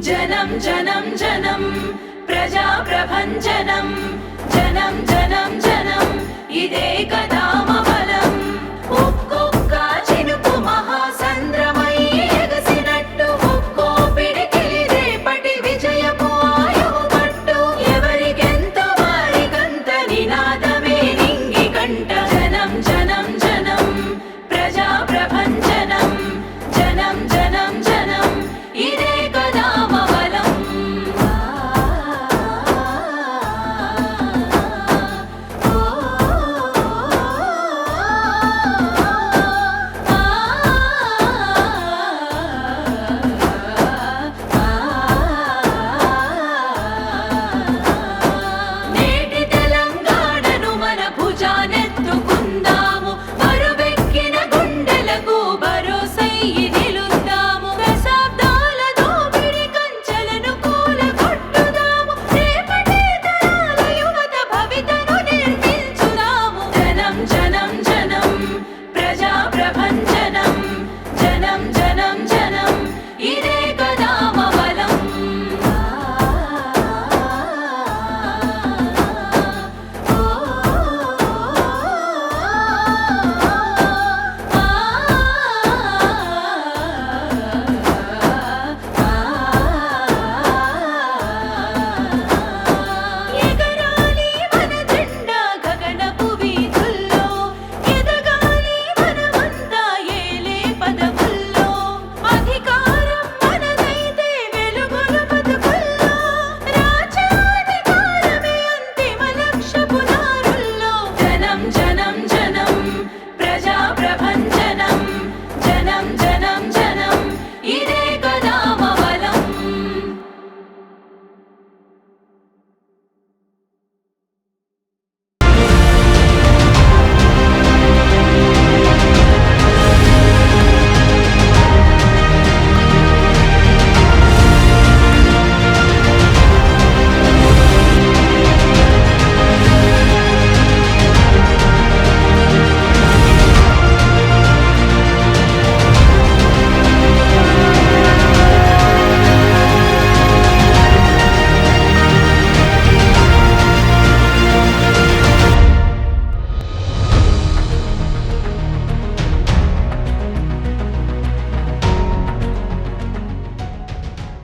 జనం జనం జనం ప్రజా ప్రభంజనం జనం జనం జనం ఇదే కదా